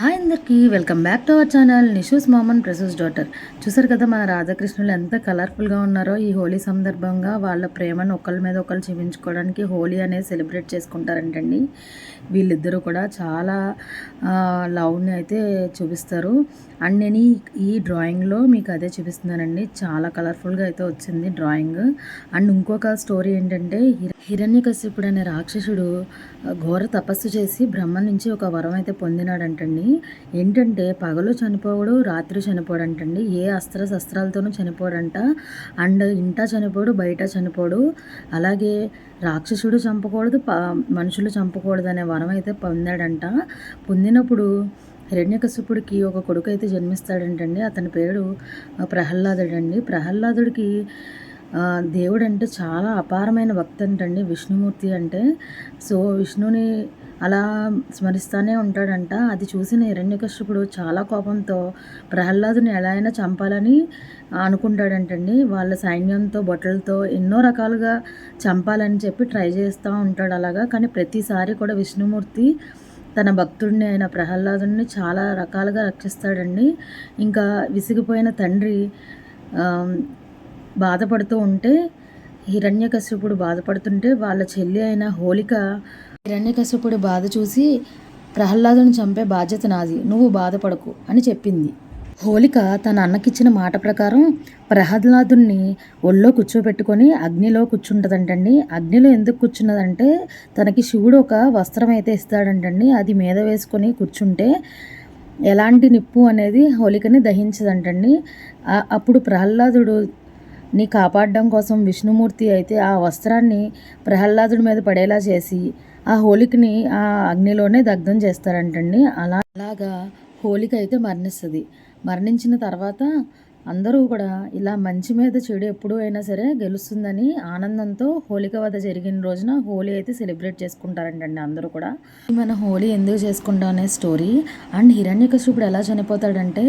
Hi అందరికీ welcome back to our channel. Nishu's mom and Prasu's daughter. చూసారు కదా మన రాధాకృష్ణులు ఎంత కలర్ఫుల్గా ఉన్నారో ఈ హోలీ సందర్భంగా వాళ్ళ ప్రేమను ఒకళ్ళ మీద ఒకళ్ళు చూపించుకోవడానికి హోలీ అనేది సెలబ్రేట్ చేసుకుంటారంటండి. వీళ్ళిద్దరూ కూడా చాలా లవ్ని అయితే చూపిస్తారు. అండ్ నేను ఈ డ్రాయింగ్లో మీకు అదే చూపిస్తున్నానండి. చాలా కలర్ఫుల్గా అయితే వచ్చింది డ్రాయింగ్. అండ్ ఇంకొక స్టోరీ ఏంటంటే హిరణ్యకశ్యపుడు అనే రాక్షసుడు ఘోర తపస్సు చేసి బ్రహ్మ నుంచి ఒక వరం అయితే పొందినాడంటండి. ఏంటంటే పగలు చనిపోవడు రాత్రి చనిపోడంటండి. ఏ అస్త్ర శస్త్రాలతోనూ చనిపోడంట. అండ్ ఇంట చనిపోడు బయట చనిపోడు అలాగే రాక్షసుడు చంపకూడదు మనుషులు చంపకూడదు అనే వరం అయితే పొందాడంట. పొందినప్పుడు హిరణ్యకశిపుడికి ఒక కొడుకు అయితే జన్మిస్తాడంటండి. అతని పేరు ప్రహ్లాదుడు అండి ప్రహ్లాదుడికి దేవుడు అంటే చాలా అపారమైన భక్తి అంటండి విష్ణుమూర్తి అంటే. సో విష్ణుని అలా స్మరిస్తూనే ఉంటాడంట. అది చూసిన హిరణ్యకశ్యపుడు చాలా కోపంతో ప్రహ్లాదుని ఎలా అయినా చంపాలని అనుకుంటాడంటండి. వాళ్ళ సైన్యంతో బొట్టలతో ఎన్నో రకాలుగా చంపాలని చెప్పి ట్రై చేస్తూ ఉంటాడు అలాగా. కానీ ప్రతిసారి కూడా విష్ణుమూర్తి తన భక్తుడిని అయిన ప్రహ్లాదుని చాలా రకాలుగా రక్షిస్తాడండి. ఇంకా విసిగిపోయిన తండ్రి బాధపడుతూ ఉంటే హిరణ్యకశ్యపుడు బాధపడుతుంటే వాళ్ళ చెల్లి అయిన హోలిక హిరణ్యకశ్యపుడి బాధ చూసి ప్రహ్లాదుని చంపే బాధ్యత నాది నువ్వు బాధపడకు అని చెప్పింది. హోలిక తన అన్నకిచ్చిన మాట ప్రకారం ప్రహ్లాదుని ఒళ్ళో కూర్చోబెట్టుకొని అగ్నిలో కూర్చుంటుందంటండి. అగ్నిలో ఎందుకు కూర్చున్నదంటే తనకి శివుడు ఒక వస్త్రం అయితే ఇస్తాడంటండి. అది మీద వేసుకొని కూర్చుంటే ఎలాంటి నిప్పు అనేది హోలికని దహించదంటండి. అప్పుడు ప్రహ్లాదుడు ని కాపాడడం కోసం విష్ణుమూర్తి అయితే ఆ వస్త్రాన్ని ప్రహ్లాదుడి మీద పడేలా చేసి ఆ హోలికని ఆ అగ్నిలోనే దగ్ధం చేస్తారంటండి. అలా అలాగా హోలిక అయితే మరణిస్తుంది. మరణించిన తర్వాత అందరూ కూడా ఇలా మంచి మీద చెడు ఎప్పుడు అయినా సరే గెలుస్తుందని ఆనందంతో హోలిక వద్ద జరిగిన రోజున హోలీ అయితే సెలబ్రేట్ చేసుకుంటారంటండి అందరూ కూడా. మన హోలీ ఎందుకు చేసుకుంటాం అనే స్టోరీ. అండ్ హిరణ్యకశిపుడు ఎలా చనిపోతాడంటే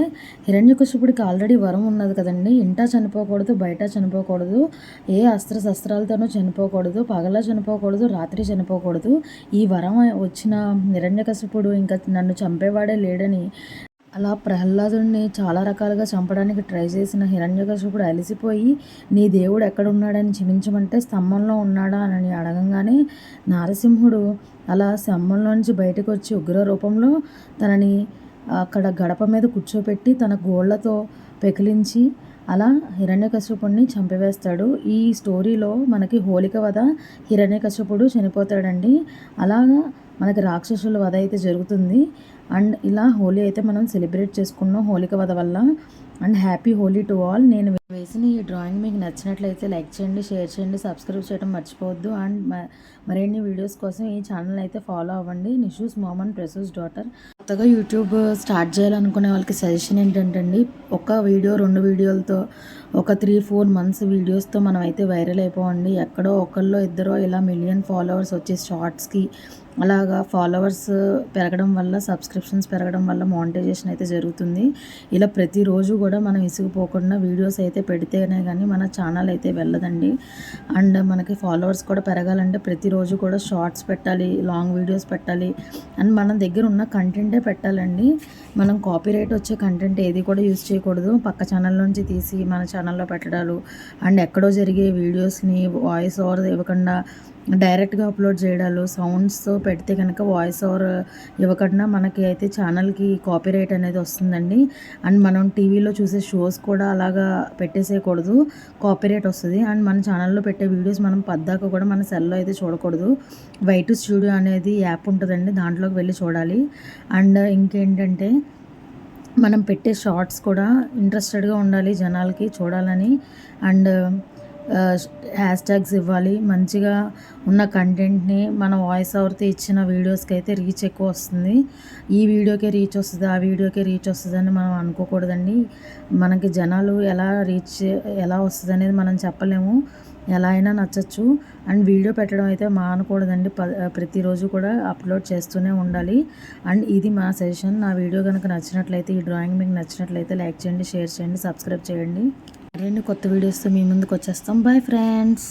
హిరణ్యకశిపుడికి ఆల్రెడీ వరం ఉన్నది కదండి. ఇంటా చనిపోకూడదు బయట చనిపోకూడదు ఏ అస్త్ర శస్త్రాలతోనూ చనిపోకూడదు పగల చనిపోకూడదు రాత్రి చనిపోకూడదు. ఈ వరం వచ్చిన హిరణ్యకశిపుడు ఇంకా నన్ను చంపేవాడే లేడని అలా ప్రహ్లాదుడిని చాలా రకాలుగా చంపడానికి ట్రై చేసిన హిరణ్యకశిపుడు అలసిపోయి నీ దేవుడు ఎక్కడున్నాడని చూపించమంటే స్తంభంలో ఉన్నాడా? అని అడగంగానే నారసింహుడు అలా స్తంభంలోంచి బయటకు వచ్చి ఉగ్ర రూపంలో తనని అక్కడ గడప మీద కూర్చోపెట్టి తన గోళ్ళతో పెకిలించి అలా హిరణ్యకశ్యపుణ్ణి చంపివేస్తాడు. ఈ స్టోరీలో మనకి హోలిక వధ హిరణ్యకశ్యపుడు చనిపోతాడండి. అలాగా మనకి రాక్షసుల వధ అయితే జరుగుతుంది. అండ్ ఇలా హోలీ అయితే మనం సెలబ్రేట్ చేసుకున్నాం హోలిక వద వల్ల. And happy Holi to all. నేను వేసిన ఈ డ్రాయింగ్ మీకు నచ్చినట్లయితే లైక్ చేయండి షేర్ చేయండి సబ్స్క్రైబ్ చేయడం మర్చిపోవద్దు. అండ్ మరిన్ని వీడియోస్ కోసం ఈ ఛానల్ అయితే ఫాలో అవ్వండి. Nishu's mom and Prasu's daughter. కొత్తగా యూట్యూబ్ స్టార్ట్ చేయాలనుకునే వాళ్ళకి సజెషన్ ఏంటంటే ఒక వీడియో రెండు వీడియోలతో ఒక త్రీ ఫోర్ మంత్స్ వీడియోస్తో మనం అయితే వైరల్ అయిపోవండి. ఎక్కడో ఒకళ్ళో ఇద్దరో ఇలా మిలియన్ ఫాలోవర్స్ వచ్చే షార్ట్స్కి అలాగా ఫాలోవర్స్ పెరగడం వల్ల సబ్స్క్రిప్షన్స్ పెరగడం వల్ల మానిటైజేషన్ అయితే జరుగుతుంది. ఇలా ప్రతిరోజు కూడా మనం ఇసుకుపోకుండా వీడియోస్ అయితే పెడితేనే కానీ మన ఛానల్ అయితే వెళ్ళదండి. అండ్ మనకి ఫాలోవర్స్ కూడా పెరగాలంటే ప్రతిరోజు కూడా షార్ట్స్ పెట్టాలి లాంగ్ వీడియోస్ పెట్టాలి. అండ్ మన దగ్గర ఉన్న కంటెంటే పెట్టాలండి. మనం కాపీరైట్ వచ్చే కంటెంట్ ఏది కూడా యూజ్ చేయకూడదు. పక్క ఛానల్ నుంచి తీసి మన ఛానల్లో పెట్టడాలు. అండ్ ఎక్కడో జరిగే వీడియోస్ని వాయిస్ ఓవర్ ఇవ్వకుండా డైరెక్ట్గా అప్లోడ్ చేయడాలు సౌండ్స్తో పెడితే కనుక వాయిస్ ఓవర్ ఇవ్వకుండా మనకి అయితే ఛానల్కి కాపీరైట్ అనేది వస్తుందండి. అండ్ మనం టీవీలో చూసే షోస్ కూడా అలాగా పెట్టేసేయకూడదు కాపీరైట్ వస్తుంది. అండ్ మన ఛానల్లో పెట్టే వీడియోస్ మనం పద్దాక కూడా మన సెల్లో అయితే చూడకూడదు. వైట్ స్టూడియో అనేది యాప్ ఉంటుందండి దాంట్లోకి వెళ్ళి చూడాలి. అండ్ ఇంకేంటంటే మనం పెట్టే షార్ట్స్ కూడా ఇంట్రెస్టెడ్గా ఉండాలి జనాలకి చూడాలని. అండ్ హ్యాష్ ట్యాగ్స్ ఇవ్వాలి. మంచిగా ఉన్న కంటెంట్ని మన వాయిస్ ఓవర్తో ఇచ్చిన వీడియోస్కి అయితే రీచ్ ఎక్కువ వస్తుంది. ఈ వీడియోకే రీచ్ వస్తుంది ఆ వీడియోకే రీచ్ వస్తుందని మనం అనుకోకూడదండి. మనకి జనాలు ఎలా రీచ్ ఎలా వస్తుంది అనేది మనం చెప్పలేము. ఎలా అయినా నచ్చచ్చు. అండ్ వీడియో పెట్టడం అయితే మానకూడదండి. ప ప్రతిరోజు కూడా అప్లోడ్ చేస్తూనే ఉండాలి. అండ్ ఇది మా సెషన్ నా వీడియో కనుక నచ్చినట్లయితే ఈ డ్రాయింగ్ మీకు నచ్చినట్లయితే లైక్ చేయండి షేర్ చేయండి సబ్స్క్రైబ్ చేయండి. మరిన్ని కొత్త వీడియోస్తో మీ ముందుకు వచ్చేస్తాం. Bye friends